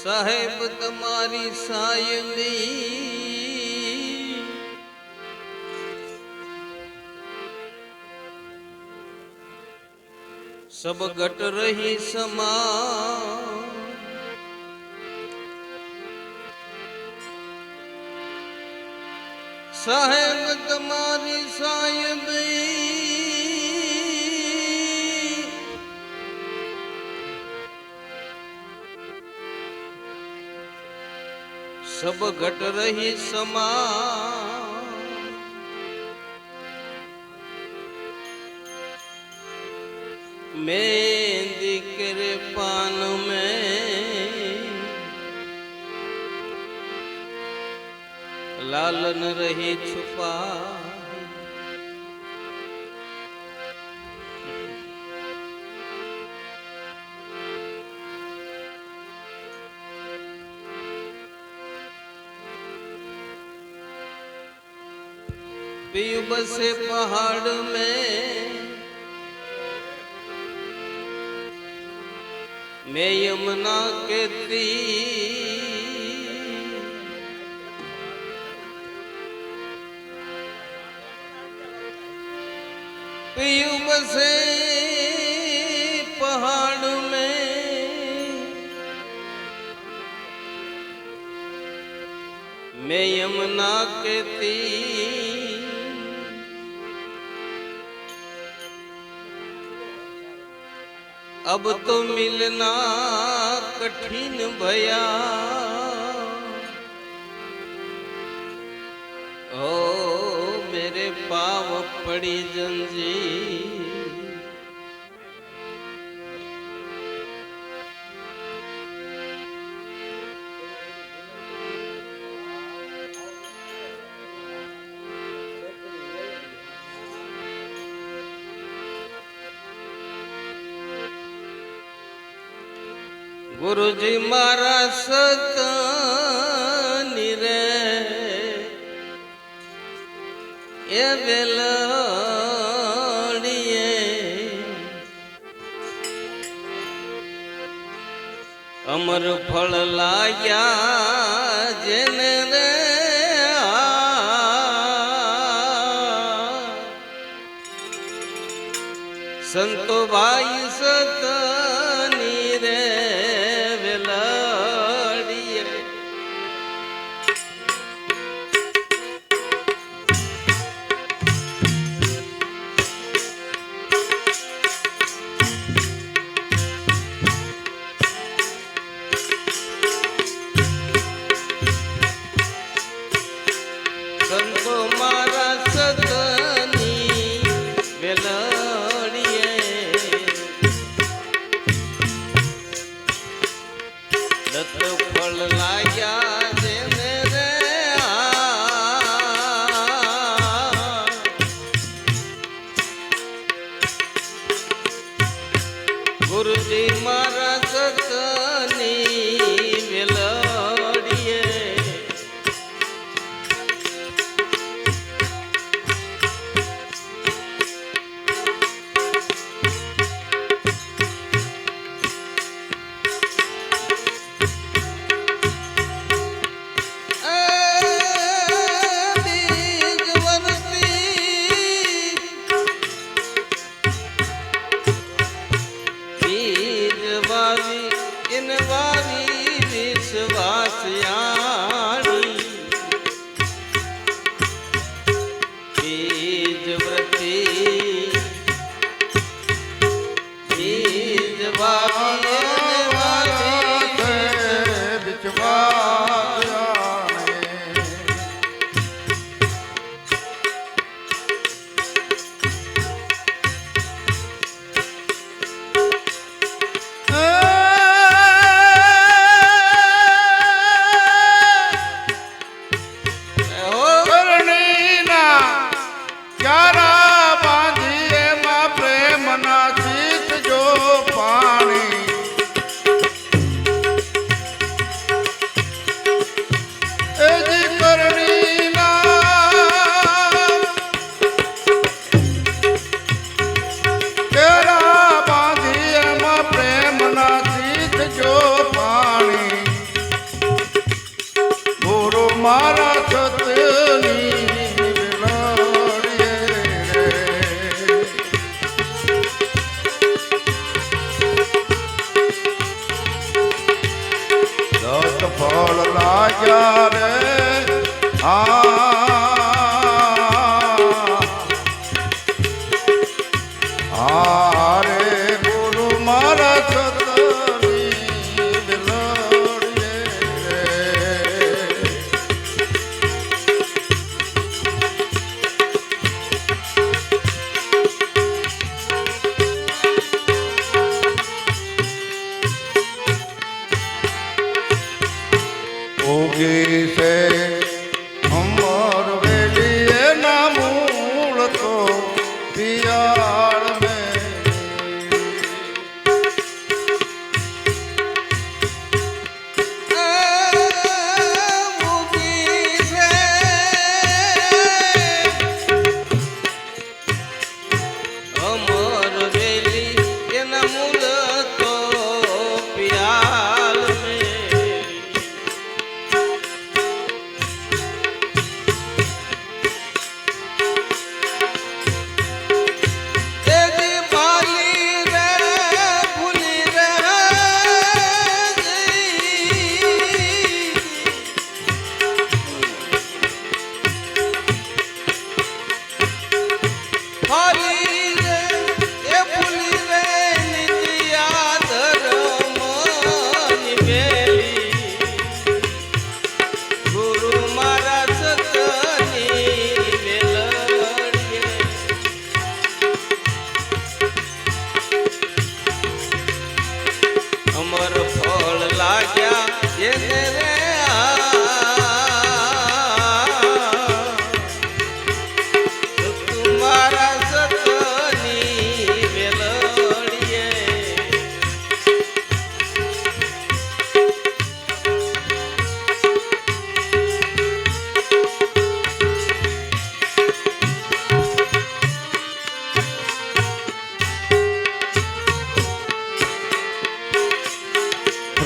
સાહેબ તમારી સાયલી સબ ગટ રહી સમા સાહેબ તમારી સાયબી સબ ઘટ રહી સમા મેં દીકર પાન મેં લાલન રહી છુપા पियू बसे पहाड़ में मैं यमुना के तीर पियू बसे पहाड़ में मैं यमुना के तीर अब तो मिलना कठिन भया ओ मेरे पाव पड़ी जंजीर ગુરુજી મારા સત રે. એ વેલડીએ અમર ફળ લાગ્યા જેને રે. ફળ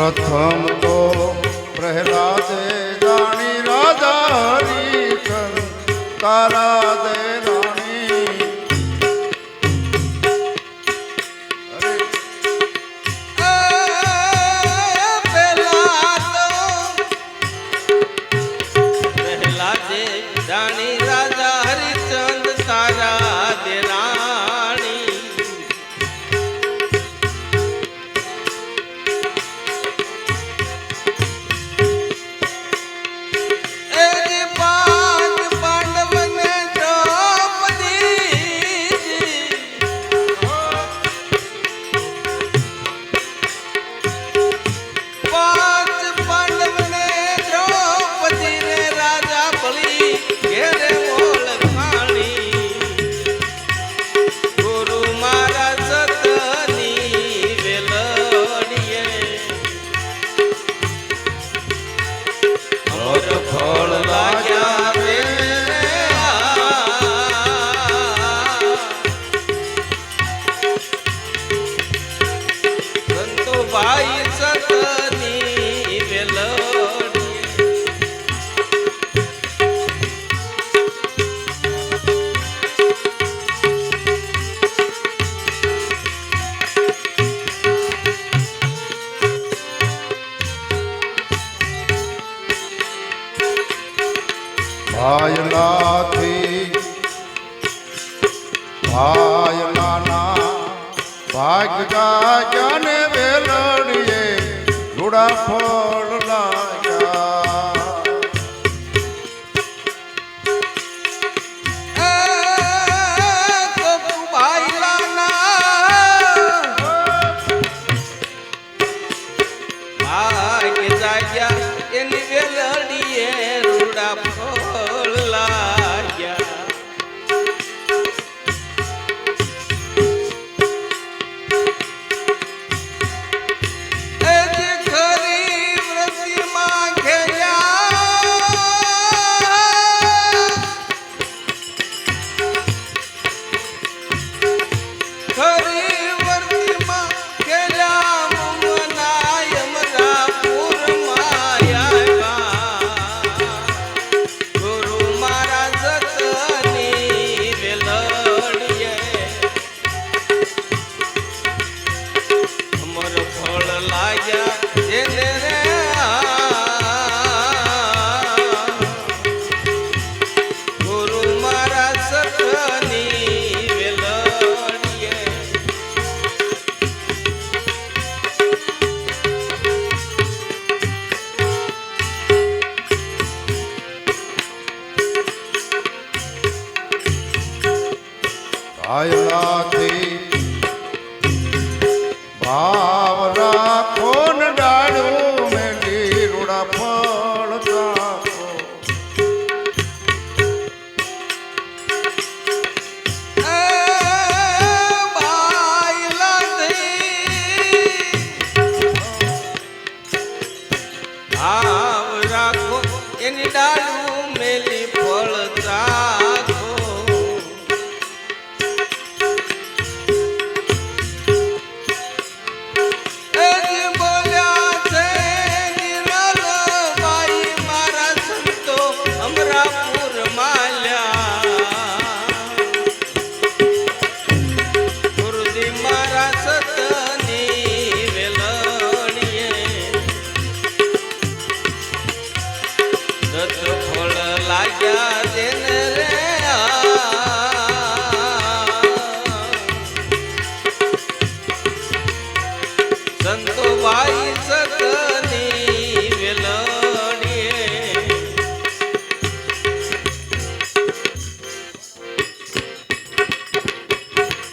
પ્રથમ તો પ્રહલાદે જાણી રાધા હરી તારા રૂડા ફળ I Japão. દત્ત ફળ લાગ્યા